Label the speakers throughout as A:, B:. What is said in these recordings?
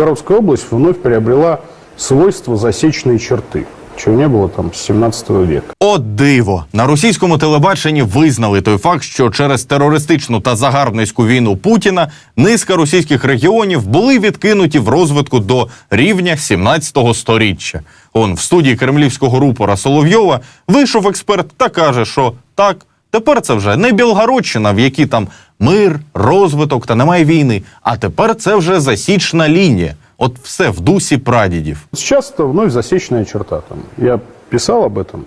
A: Белгородская область вновь приобрела свойство засечной черты, чего не было там с 17 века.
B: От диво на російському телебаченні визнали той факт, що через терористичну та загарбницьку війну Путіна низка російських регіонів були відкинуті в розвитку до рівня 17-го сторіччя. Он в студії кремлівського рупора Соловйова вийшов експерт та каже, що так. Тепер це вже не Білгородщина, в якій там мир, розвиток та немає війни. А тепер це вже засічна лінія. От все в дусі прадідів.
A: Сейчас это вновь засечная черта. Там. Я писал об этом.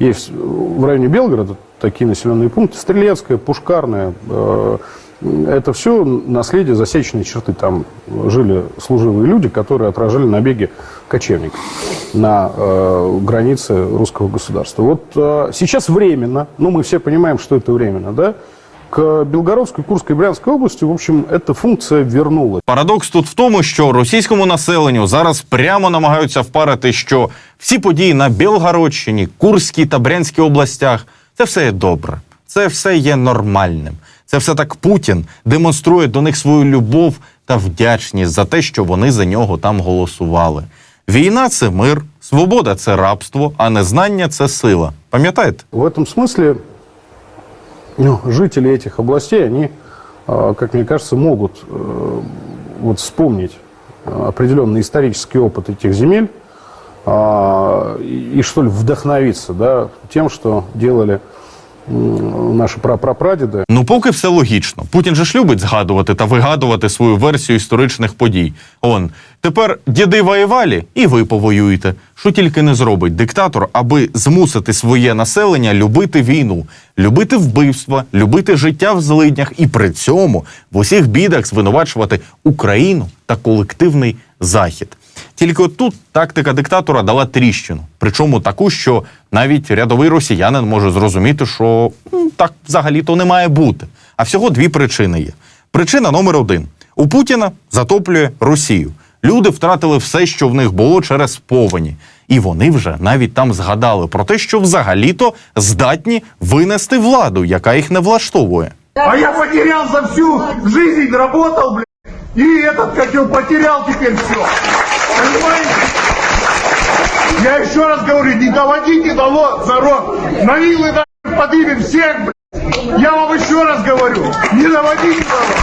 A: Есть в районе Белгорода такие населенные пункты. Стрелецкая, Пушкарная. э, Это все наследие засечной черты. Там жили служивые люди, которые отражали набеги кочевников на э, границе русского государства. Вот э, сейчас временно, ну мы все понимаем, что это временно, да, к Белгородской, Курской и Брянской области, в общем, эта функция вернулась.
B: Парадокс тут в тому, що російському населенню зараз прямо намагаються впарити, що всі події на Білгородщині, Курській та Брянській областях це все є добре, це все є нормальним. Це все так Путін демонструє до них свою любов та вдячність за те, що вони за нього там голосували. Війна це мир, свобода це рабство, а незнання це сила. Пам'ятаєте?
A: В этом смысле ну, жители этих областей, они, э, как мне кажется, могут э, вот вспомнить э, определенный исторический опыт этих земель а, и, и, что ли, вдохновиться да, тем, что делали м, наши прапрапрадеды.
B: Ну, поки все логічно. Путін же ж любить згадувати та вигадувати свою версію історичних подій. Он тепер діди воювали, і ви повоюєте. Що тільки не зробить диктатор, аби змусити своє населення любити війну, любити вбивства, любити життя в злиднях і при цьому в усіх бідах звинувачувати Україну та колективний захід. Тільки от тут тактика диктатора дала тріщину, причому таку, що навіть рядовий росіянин може зрозуміти, що м, так взагалі-то не має бути. А всього дві причини є. Причина номер один: у Путіна затоплює Росію. Люди втратили все, що в них було через повені, і вони вже навіть там згадали про те, що взагалі-то здатні винести владу, яка їх не влаштовує.
C: А я потерял за всю жизнь, работал, блядь. И этот, как его, потерял теперь все. Понимаете? Я еще раз говорю, не доводите до ло- народ. На вилы нахуй поднимем всех, блядь. Я вам еще раз говорю, не доводите народ.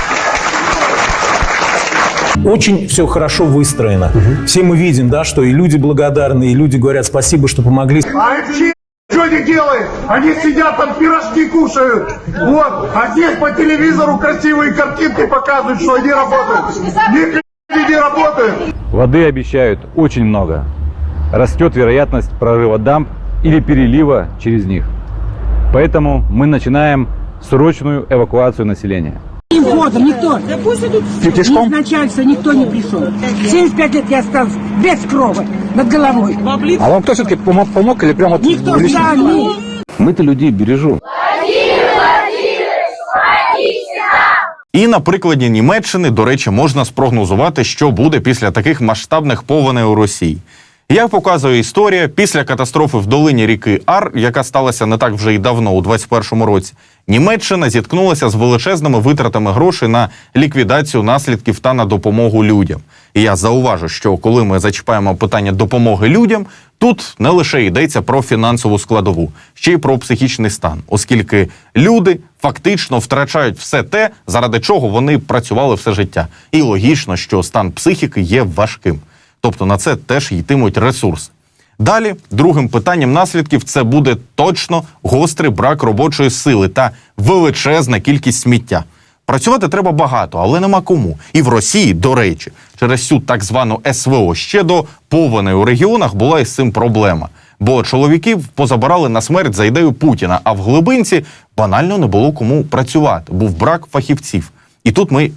D: Очень все хорошо выстроено. Все мы видим, да, что и люди благодарны, и люди говорят спасибо, что помогли.
C: А эти что не делают? Они сидят там пирожки кушают. Вот. А здесь по телевизору красивые картинки показывают, что они работают. Ни работают.
E: Воды обещают очень много. Растет вероятность прорыва дамб или перелива через них. Поэтому мы начинаем срочную эвакуацию населения.
F: Ходом? Никто. Ни начальства никто не пришел. 75 лет я осталась без крова над головой.
G: А вам кто все-таки помог, помог или прямо
F: Никто
G: личном-
F: сами.
E: Мы-то людей бережем.
B: І на прикладі Німеччини, до речі, можна спрогнозувати, що буде після таких масштабних повеней у Росії. Як показує історія, після катастрофи в долині ріки Ар, яка сталася не так вже й давно, у 21-му році, Німеччина зіткнулася з величезними витратами грошей на ліквідацію наслідків та на допомогу людям. І я зауважу, що коли ми зачіпаємо питання допомоги людям, тут не лише йдеться про фінансову складову, ще й про психічний стан, оскільки люди фактично втрачають все те, заради чого вони працювали все життя. І логічно, що стан психіки є важким. Тобто на це теж йтимуть ресурси. Далі, другим питанням наслідків це буде точно гострий брак робочої сили та величезна кількість сміття. Працювати треба багато, але нема кому. І в Росії, до речі, через цю так звану СВО ще до повеней у регіонах була із цим проблема. Бо чоловіків позабирали на смерть за ідею Путіна, а в глибинці банально не було кому працювати. Був брак фахівців. І тут ми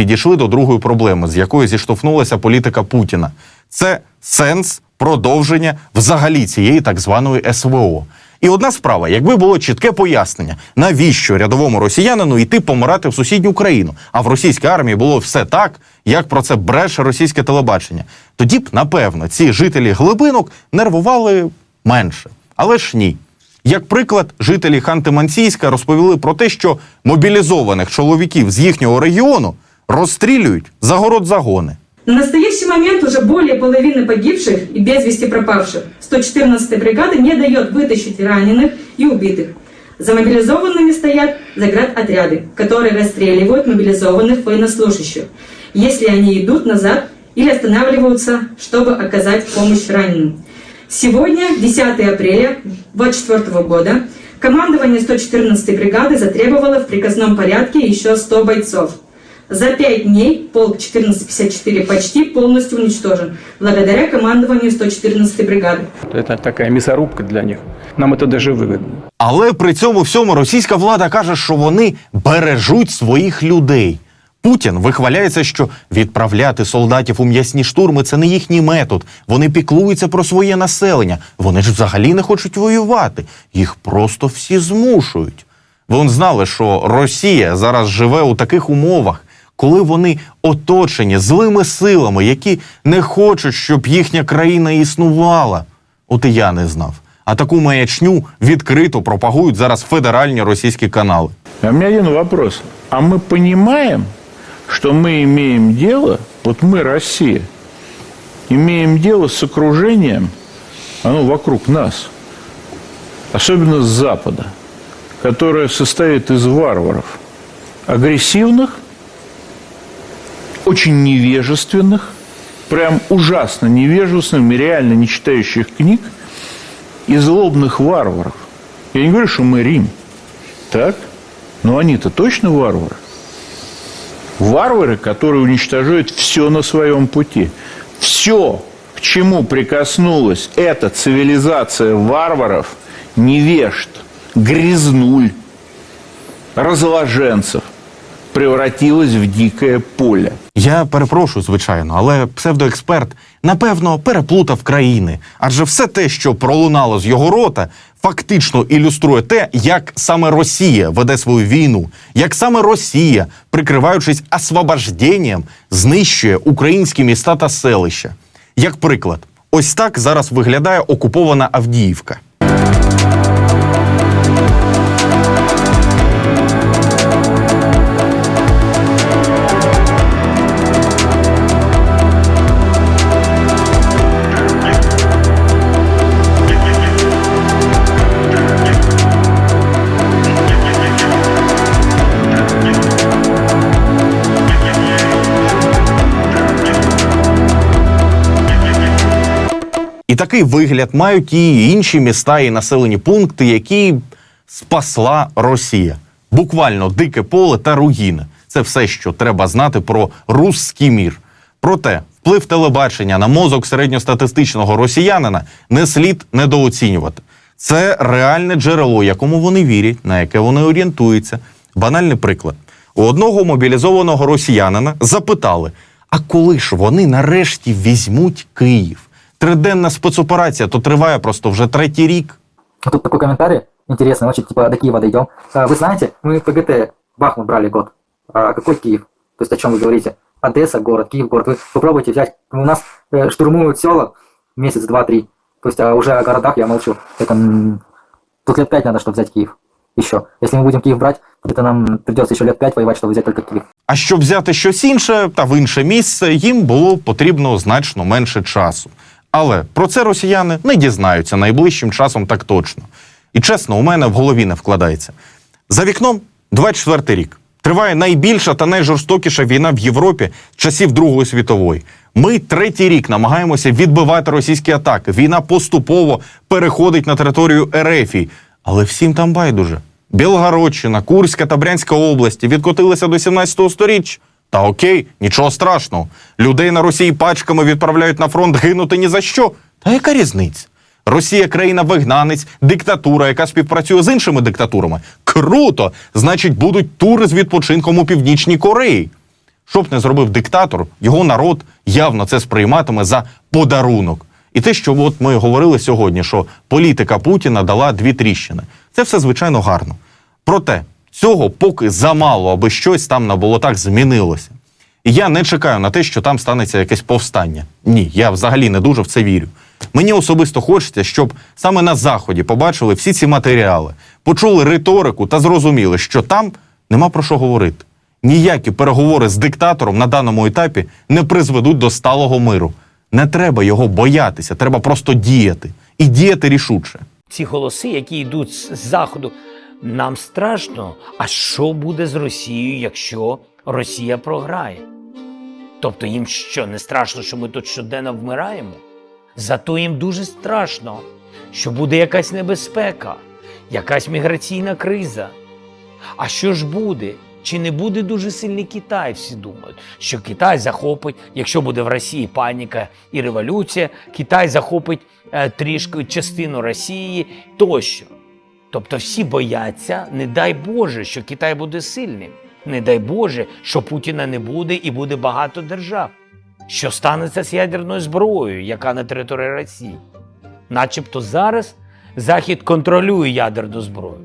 B: підійшли до другої проблеми, з якою зіштовхнулася політика Путіна. Це сенс продовження взагалі цієї так званої СВО. І одна справа, якби було чітке пояснення, навіщо рядовому росіянину йти помирати в сусідню країну, а в російській армії було все так, як про це бреше російське телебачення, тоді б, напевно, ці жителі глибинок нервували менше. Але ж ні. Як приклад, жителі Ханти-Мансійська розповіли про те, що мобілізованих чоловіків з їхнього регіону розстрілюють за город загони.
H: На настоящий момент уже более половины погибших и без вести пропавших 114-й бригады не дает вытащить раненых и убитых. За мобилизованными стоят заградотряды, которые расстреливают мобилизованных военнослужащих, если они идут назад или останавливаются, чтобы оказать помощь раненым. Сегодня, 10 апреля 2024 года, командование 114-й бригады затребовало в приказном порядке еще 100 бойцов. За пять дней полк 1454 почти полностью уничтожен, благодаря командованию 114-й бригады.
G: Это такая мясорубка для них. Нам это даже выгодно.
B: Але при цьому всьому російська влада каже, що вони бережуть своїх людей. Путін вихваляється, що відправляти солдатів у м'ясні штурми це не їхній метод. Вони піклуються про своє населення. Вони ж взагалі не хочуть воювати. Їх просто всі змушують. Вони знали, що Росія зараз живе у таких умовах, коли вони оточені злими силами, які не хочуть, щоб їхня країна існувала. От і я не знав. А таку маячню відкрито пропагують зараз федеральні російські канали.
I: А у меня один вопрос. А мы понимаем, что мы имеем дело, вот мы, Россия, имеем дело с окружением, оно вокруг нас, особенно с Запада, которое состоит из варваров, агрессивных, очень невежественных, прям ужасно невежественных, и реально не читающих книг, и злобных варваров. Я не говорю, что мы Рим, так? Но они-то точно варвары. Варвары, которые уничтожают все на своем пути. Все, к чему прикоснулась эта цивилизация варваров, невежд, грязнуль, разложенцев, превратилась в дикое поле.
B: Я перепрошую, звичайно, але псевдоексперт напевно переплутав країни, адже все те, що пролунало з його рота, фактично ілюструє те, як саме Росія веде свою війну, як саме Росія, прикриваючись освобожденням, знищує українські міста та селища. Як приклад, ось так зараз виглядає окупована Авдіївка. Такий вигляд мають і інші міста і населені пункти, які спасла Росія. Буквально дике поле та руїни. Це все, що треба знати про русський мір. Проте вплив телебачення на мозок середньостатистичного росіянина не слід недооцінювати. Це реальне джерело, якому вони вірять, на яке вони орієнтуються. Банальний приклад: у одного мобілізованого росіянина запитали: а коли ж вони нарешті візьмуть Київ? Триденна спецоперація то триває просто вже третій рік.
J: Тут такой комментарий интересный, очень типа до Киева дойдем. А, Вы знаете, мы ПГТ Бахмут брали год. А какой Киев? То есть о чем вы говорите? Одесса город, Киев город. Вы попробуйте взять. У нас э, штурмуют села месяц, два, три. То есть а уже о городах я молчу. Это м, тут лет пять надо, чтобы взять Киев. Еще. Если мы будем Киев брать, это нам придется еще лет пять воевать, чтобы взять только Киев.
B: А щоб взяти щось інше та в інше місце, їм було потрібно значно менше часу. Але про це росіяни не дізнаються найближчим часом так точно. І чесно, у мене в голові не вкладається. За вікном 24 рік. Триває найбільша та найжорстокіша війна в Європі часів Другої світової. Ми третій рік намагаємося відбивати російські атаки. Війна поступово переходить на територію Ерефії. Але всім там байдуже. Білгородщина, Курська та Брянська області відкотилися до 17 сторіччя. Та окей, нічого страшного. Людей на Росії пачками відправляють на фронт гинути ні за що. Та яка різниця? Росія країна вигнанець, диктатура, яка співпрацює з іншими диктатурами. Круто! Значить, будуть тури з відпочинком у Північній Кореї. Що б не зробив диктатор, його народ явно це сприйматиме за подарунок. І те, що от ми говорили сьогодні, що політика Путіна дала дві тріщини. Це все звичайно гарно. Проте цього поки замало, аби щось там на болотах змінилося. І я не чекаю на те, що там станеться якесь повстання. Ні, я взагалі не дуже в це вірю. Мені особисто хочеться, щоб саме на заході побачили всі ці матеріали, почули риторику та зрозуміли, що там нема про що говорити. Ніякі переговори з диктатором на даному етапі не призведуть до сталого миру. Не треба його боятися, треба просто діяти і діяти рішуче.
K: ці голоси, які йдуть з заходу, нам страшно. А що буде з Росією, якщо Росія програє? Тобто їм що, не страшно, що ми тут щоденно вмираємо? Зато їм дуже страшно, що буде якась небезпека, якась міграційна криза. А що ж буде? Чи не буде дуже сильний Китай? Всі думають, що Китай захопить, якщо буде в Росії паніка і революція, Китай захопить е, трішки частину Росії тощо. Тобто всі бояться, не дай Боже, що Китай буде сильним. Не дай Боже, що Путіна не буде і буде багато держав. Що станеться з ядерною зброєю, яка на території Росії? Начебто зараз Захід контролює ядерну зброю.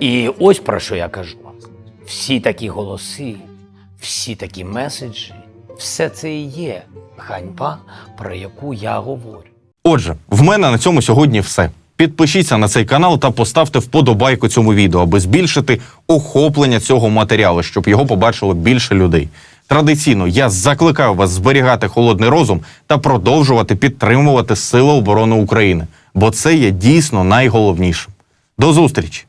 K: І ось про що я кажу. Всі такі голоси, всі такі меседжі, все це і є ганьба, про яку я говорю.
B: Отже, в мене на цьому сьогодні все. Підпишіться на цей канал та поставте вподобайку цьому відео, аби збільшити охоплення цього матеріалу, щоб його побачило більше людей. Традиційно я закликаю вас зберігати холодний розум та продовжувати підтримувати Сили оборони України, бо це є дійсно найголовнішим. До зустрічі!